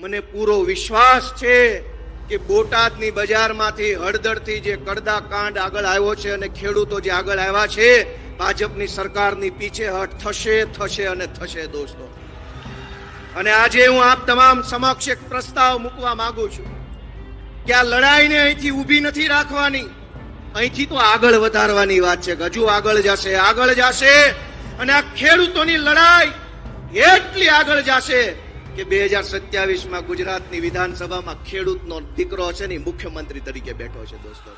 મને પૂરો વિશ્વાસ છે કે બોટાદની બજારમાંથી હળદરથી જે કડદા કાંડ આગળ આવ્યો છે અને ખેડૂતો જે આગળ આવ્યા છે, ભાજપની સરકારની પીછેહટ થશે થશે અને થશે દોસ્તો. અને આજે હું આપ તમામ સમક્ષ એક પ્રસ્તાવ મૂકવા માંગુ છું કે આ લડાઈને અહીંથી ઊભી નથી રાખવાની. અહીંથી તો આગળ વધારવાની વાત છે, હજુ આગળ જશે આગળ જશે અને આ ખેડૂતોની લડાઈ એટલી આગળ જશે કે બે હજાર સત્યાવીસમાં ગુજરાતની વિધાનસભામાં ખેડૂતનો દીકરો છે ને મુખ્યમંત્રી તરીકે બેઠો છે દોસ્તો.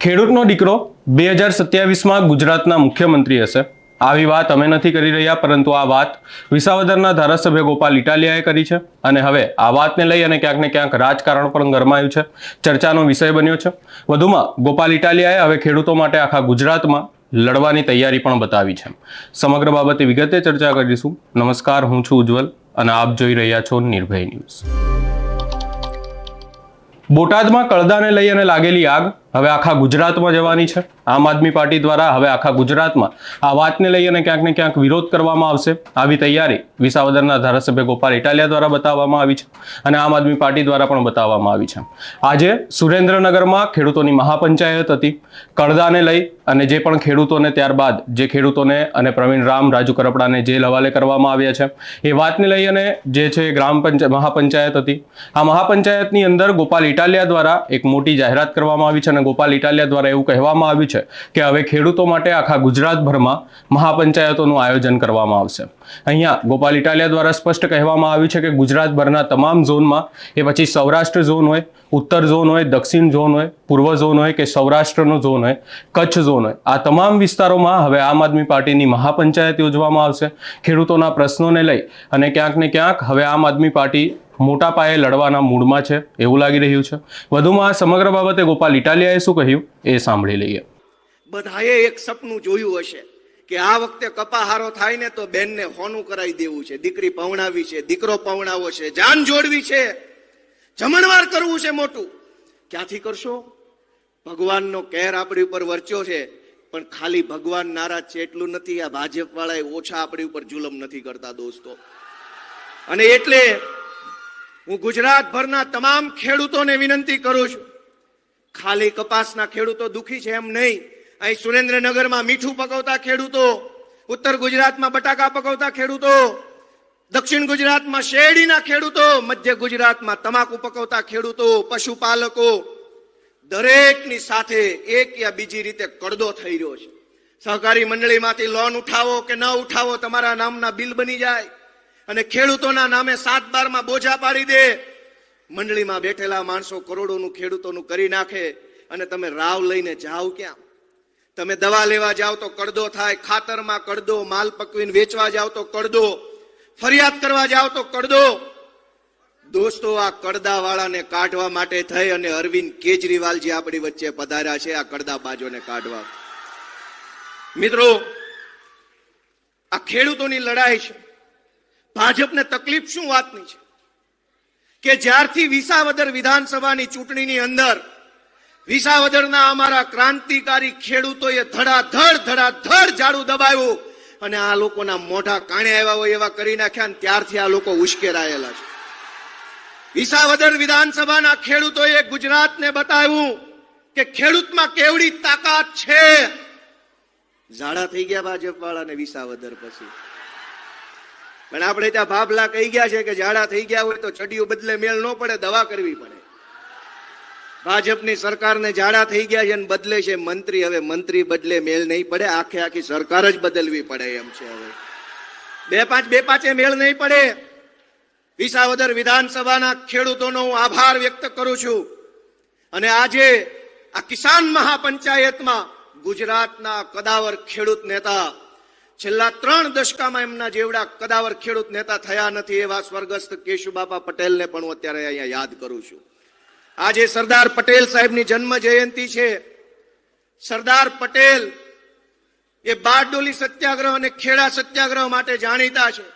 ખેડૂતનો દીકરો બે હજાર સત્યાવીસમાં ગુજરાતના મુખ્યમંત્રી હશે. આવી વાત અમે નથી કરી રહ્યા, પરંતુ આ વાત વિસાવદરના ધારાસભ્ય ગોપાલ ઇટાલિયાએ કરી છે. અને હવે આ વાતને લઈ અને ક્યાંક ને ક્યાંક રાજકારણ પણ ગરમાયું છે. ચર્ચાનો વિષય બન્યો છે. વધુમાં ગોપાલ ઇટાલિયાએ હવે ખેડૂતો માટે આખા ગુજરાતમાં લડવાની તૈયારી પણ બતાવી છે. સમગ્ર બાબતે વિગતે ચર્ચા કરીશું. નમસ્કાર, હું છું ઉજ્જવલ અને આપ જોઈ રહ્યા છો નિર્ભય ન્યૂઝ. બોટાદમાં કળદાને લઈ અને લાગેલી આગ હવે આખા ગુજરાતમાં જવાની છે. આમ આદમી પાર્ટી દ્વારા હવે આખા ગુજરાતમાં આ વાતને લઈ અને ક્યાંક ને ક્યાંક વિરોધ કરવામાં આવશે. આવી તૈયારી વિસાવદરના ધારાસભ્ય ગોપાલ ઇટાલિયા દ્વારા બતાવવામાં આવી છે અને આમ આદમી પાર્ટી દ્વારા પણ બતાવવામાં આવી છે. આજે સુરેન્દ્રનગરમાં ખેડૂતોની મહાપંચાયત હતી. કડદાને લઈ અને જે પણ ખેડૂતોને ત્યારબાદ જે ખેડૂતોને અને પ્રવીણ રામ, રાજુ કરપડાને જેલ હવાલે કરવામાં આવ્યા છે. એ વાતને લઈ અને જે છે ગ્રામ પંચાયત મહાપંચાયત હતી. આ મહાપંચાયતની અંદર ગોપાલ ઇટાલિયા દ્વારા એક મોટી જાહેરાત કરવામાં આવી છે અને ગોપાલ ઇટાલિયા દ્વારા એવું કહેવામાં આવ્યું છે કે હવે ખેડૂતો માટે આખા ગુજરાતભરમાં મહાપંચાયતોનું આયોજન કરવામાં આવશે. અહીંયા ગોપાલ ઇટાલિયા દ્વારા સ્પષ્ટ કહેવામાં આવ્યું છે કે ગુજરાતભરના તમામ ઝોનમાં, એ પછી સૌરાષ્ટ્ર ઝોન હોય, ઉત્તર ઝોન હોય, દક્ષિણ ઝોન હોય, પૂર્વ ઝોન હોય કે સૌરાષ્ટ્રનો ઝોન હોય, કચ્છ ઝોન હોય, આ તમામ વિસ્તારોમાં હવે આમ આદમી પાર્ટીની મહાપંચાયત યોજવામાં આવશે. ખેડૂતોના પ્રશ્નોને લઈ અને ક્યાંક ને ક્યાંક હવે આમ આદમી પાર્ટી મોટા પાયે લડવાના મૂડમાં છે, એવું લાગી રહ્યું છે. વધુમાં આ સમગ્ર બાબતે ગોપાલ ઇટાલિયાએ શું કહ્યું? એ સાંભળી લઈએ. બધાએ એક સપનું જોયું હશે કે આ વખતે કપાહારો થાય ને તો બેનને હોનું કરાવી દેવું છે. દીકરી પવણાવી છે, દીકરો પવણાવો છે, જાન જોડવી છે. જમણવાર કરવું છે મોટું. ક્યાંથી કરશો? ભગવાનનો કેર આપણી ઉપર વર્ચ્યો છે, પણ ખાલી ભગવાન નારાજ છે એટલું નથી. આ ભાજપ વાળા ઓછા આપણી ઉપર જુલમ નથી કરતા દોસ્તો. અને એટલે હું ગુજરાતભરના તમામ ખેડૂતોને વિનંતી કરું છું. ખાલી કપાસના ખેડૂતો દુખી છે એમ નહીં. અહીં સુરેન્દ્રનગરમાં મીઠું પકવતા ખેડૂતો, ઉત્તર ગુજરાતમાં બટાકા પકવતા ખેડૂતો, દક્ષિણ ગુજરાતમાં શેરડીના ખેડૂતો, મધ્ય ગુજરાતમાં તમાકુ પકવતા ખેડૂતો, પશુપાલકો, દરેકની સાથે એક યા બીજી રીતે કડદો થઈ રહ્યો છે. સહકારી મંડળીમાંથી લોન ઉઠાવો કે ન ઉઠાવો તમારા નામના બિલ બની જાય. અને ખેડૂતોના નામે સાત બારમાં બોજા પાડી દે. મંડળીમાં બેઠેલા માણસો કરોડોનું ખેડૂતોનું કરી નાખે અને તમે રાવ લઈને જાઓ ક્યાં? તમે દવા લેવા જાઓ તો કડદો થાય, ખાતરમાં કડદો, માલ પકવીને વેચવા જાઓ તો કડદો, ફરિયાદ કરવા જાઓ તો કડદો. દોસ્તો, આ કડદા વાળાને કાઢવા માટે થઈ અને અરવિંદ કેજરીવાલ જે આપણી વચ્ચે પધાર્યા છે, આ કડદા બાજોને કાઢવા. મિત્રો, આ ખેડૂતોની લડાઈ છે. ભાજપને તકલીફ શું વાતની છે? કે જ્યારથી વિસાવદર વિધાનસભાની ચૂંટણીની અંદર વિસાવદરના અમારા ક્રાંતિકારી ખેડૂતોએ ધડાધડ ધડાધડ ઝાડુ દબાવ્યું અને આ લોકોના મોઢા કાણે આવ્યા હોય એવા કરી નાખ્યા અને ત્યારથી આ લોકો ઉશ્કેરાયેલા છે. વિસાવદર વિધાનસભાના ખેડૂતોએ ગુજરાતને બતાવ્યું કે ખેડૂતમાં કેવડી તાકાત છે. ઝાડા થઈ ગયા ભાજપ વાળાને વિસાવદર પછી. પણ આપણે ત્યાં ભાભલા કહી ગયા છે કે ઝાડા થઈ ગયા હોય તો છડીઓ બદલે મેળ ન પડે, દવા કરવી પડે. ભાજપની સરકારને ઝાડા થઈ ગયા છે અને બદલે છે મંત્રી. હવે મંત્રી બદલે મેળ નહીં પડે, આખે આખી સરકાર જ બદલવી પડે એમ છે હવે. બે પાંચ, બે પાંચે મેળ નહીં પડે. વિસાવદર વિધાનસભાના ખેડૂતોનો હું આભાર વ્યક્ત કરું છું. અને આજે આ કિસાન મહાપંચાયતમાં ગુજરાતના કદાવર ખેડૂત નેતા છેલ્લા ત્રણ દશકામાં એમના જેવડા કદાવર ખેડૂત નેતા થયા નથી એવા સ્વર્ગસ્થ કેશુબાપા પટેલને પણ હું અત્યારે અહીંયા યાદ કરું છું. આજે સરદાર પટેલ સાહેબની જન્મ જયંતિ છે. સરદાર પટેલ એ બારડોલી સત્યાગ્રહ અને ખેડા સત્યાગ્રહ માટે જાણીતા છે.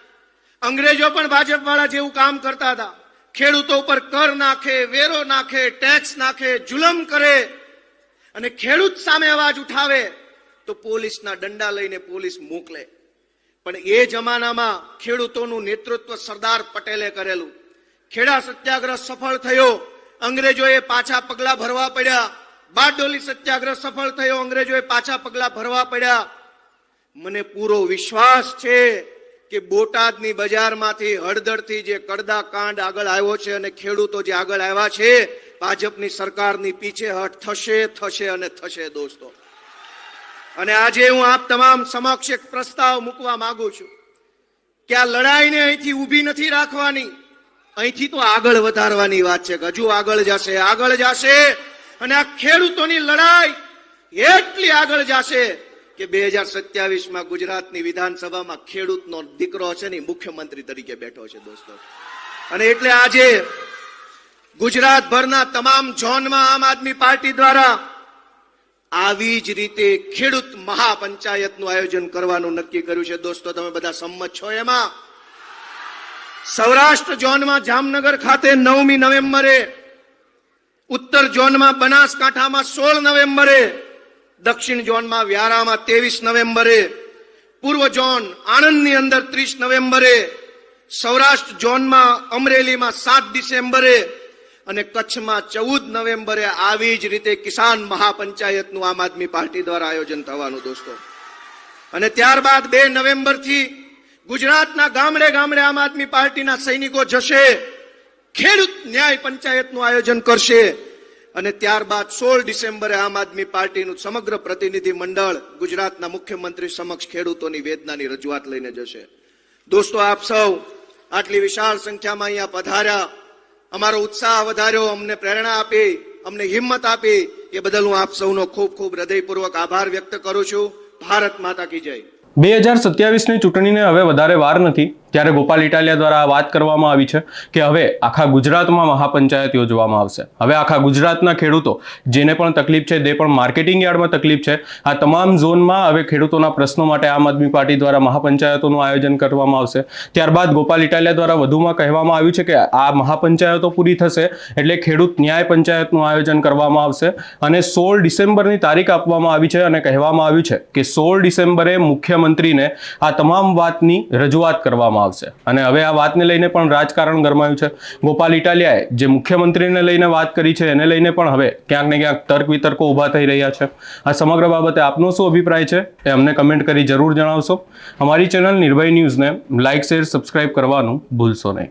અંગ્રેજો પણ ભાજપ વાળા જેવું કામ કરતા હતા. ખેડૂતો ઉપર કર નાખે, વેરો નાખે, ટેક્સ નાખે, જુલમ કરે અને ખેડૂત સામે અવાજ ઉઠાવે. તો પોલીસના દંડા લઈને પોલીસ મોકલે. પણ એ જમાનામાં ખેડૂતોનું નેતૃત્વ સરદાર પટેલે કરેલું. ખેડા સત્યાગ્રહ સફળ થયો, અંગ્રેજોએ પાછા પગલા ભરવા પડ્યા. બારડોલી સત્યાગ્રહ સફળ થયો, અંગ્રેજોએ પાછા પગલા ભરવા પડ્યા. મને પૂરો વિશ્વાસ છે કે બોટાદની બજારમાંથી હળદરથી જે કડદા કાંડ આગળ આવ્યો છે અને ખેડૂતો જે આગળ આવ્યા છે, ભાજપની સરકારની પીછેહટ થશે થશે અને થશે દોસ્તો. અને આજે હું આપ તમામ સમક્ષ એક પ્રસ્તાવ મૂકવા માંગુ છું કે આ લડાઈને અહીંથી ઊભી નથી રાખવાની. અહીંથી તો આગળ વધારવાની વાત છે. હજુ આગળ જશે આગળ જશે. અને આ ખેડૂતોની લડાઈ એટલી આગળ જશે કે બે હજાર સત્યાવીસમાં ગુજરાતની વિધાનસભામાં ખેડૂતનો દીકરો છે ને મુખ્યમંત્રી તરીકે બેઠો છે, દોસ્તો. અને એટલે આજે ગુજરાતભરના તમામ ઝોનમાં આમ આદમી પાર્ટી દ્વારા આવી જ રીતે ખેડૂત મહાપંચાયતનું આયોજન કરવાનું નક્કી કર્યું છે. દોસ્તો, તમે બધા સંમત છો એમાં? સૌરાષ્ટ્ર ઝોનમાં જામનગર ખાતે નવમી નવેમ્બરે, ઉત્તર ઝોનમાં બનાસકાંઠામાં સોળ નવેમ્બરે, દક્ષિણ ઝોનમાં વ્યારામાં ત્રેવીસ નવેમ્બરે, પૂર્વ ઝોન આણંદની અંદર ત્રીસ નવેમ્બરે, સૌરાષ્ટ્ર ઝોનમાં અમરેલીમાં સાત ડિસેમ્બરે અને કચ્છમાં ચૌદ નવેમ્બરે આવી જ રીતે કિસાન મહાપંચાયતનું આમ આદમી પાર્ટી દ્વારા આયોજન થવાનું દોસ્તો. અને ત્યારબાદ બે નવેમ્બરથી ગુજરાતના ગામડે ગામડે આમ આદમી પાર્ટીના સૈનિકો જશે, ખેડૂત ન્યાય પંચાયતનું આયોજન કરશે અને ત્યારબાદ સોળ ડિસેમ્બરે આમ આદમી પાર્ટીનું સમગ્ર પ્રતિનિધિ મંડળ ગુજરાતના મુખ્યમંત્રી સમક્ષ ખેડૂતોની વેદનાની રજૂઆત લઈને જશે. દોસ્તો, આપ સૌ આટલી વિશાળ સંખ્યામાં અહીંયા પધાર્યા. અમારો ઉત્સાહ વધાર્યો, અમને પ્રેરણા આપી, અમને હિંમત આપી. એ બદલ હું આપ સૌનો ખૂબ ખૂબ હૃદયપૂર્વક આભાર વ્યક્ત કરું છું. ભારત માતા કી જય. બે હજાર સત્યાવીસની ચૂંટણીને હવે વધારે વાર નથી. ત્યારે ગોપાલ ઇટાલિયા દ્વારા વાત કરવામાં આવી છે કે હવે આખા ગુજરાતમાં મહાપંચાયત યોજવામાં આવશે. હવે આખા ગુજરાતના ખેડૂતો, જેને પણ તકલીફ છે તે પણ માર્કેટિંગ યાર્ડમાં તકલીફ છે, આ તમામ ઝોનમાં હવે ખેડૂતોના પ્રશ્નો માટે આમ આદમી પાર્ટી દ્વારા મહાપંચાયતોનું આયોજન કરવામાં આવશે. ત્યારબાદ ગોપાલ ઇટાલિયા દ્વારા વધુમાં કહેવામાં આવ્યું છે કે આ મહાપંચાયતો પૂરી થશે એટલે ખેડૂત ન્યાય પંચાયતનું આયોજન કરવામાં આવશે અને સોળ ડિસેમ્બરની તારીખ આપવામાં આવી છે અને કહેવામાં આવ્યું છે કે સોળ ડિસેમ્બરે મુખ્યમંત્રીને આ તમામ વાતની રજૂઆત કરવામાં આવશે. અને હવે આ વાતને લઈને પણ રાજકારણ ગરમાયું છે. ગોપાલ ઇટાલિયાએ જે મુખ્યમંત્રીને લઈને વાત કરી છે, એને લઈને પણ હવે ક્યાંક ને ક્યાંક તર્ક વિતર્કો ઊભા થઈ રહ્યા છે. આ સમગ્ર બાબતે આપનો શું અભિપ્રાય છે એ અમને કમેન્ટ કરી જરૂર જણાવશો. અમારી ચેનલ નિર્ભય ન્યૂઝને લાઇક શેર, સબસ્ક્રાઇબ કરવાનું ભૂલશો નહીં.